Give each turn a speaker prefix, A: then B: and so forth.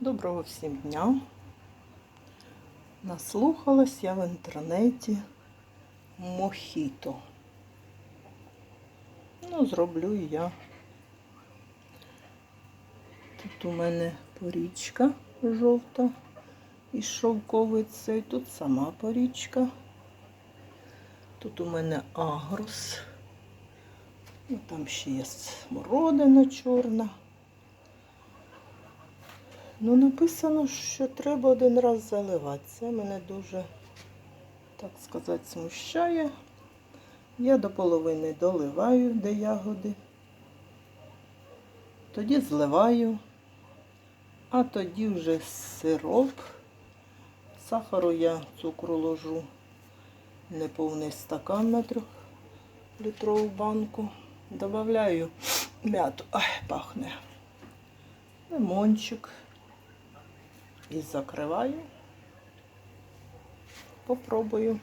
A: Доброго всім дня. Наслухалась я в інтернеті мохіто. Ну, зроблю і я. Тут у мене порічка жовта із шовковицею. Тут сама порічка. Тут у мене агрос. Ну, там ще є смородина чорна. Ну, написано, що треба один раз заливати. Це мене дуже, так сказати, смущає. Я до половини доливаю, де ягоди. Тоді зливаю, а тоді вже сироп. Сахару я цукру ложу неповний стакан на трьохлітрову банку. Добавляю м'яту. Ай, пахне. Лимончик. І закриваю. Попробую.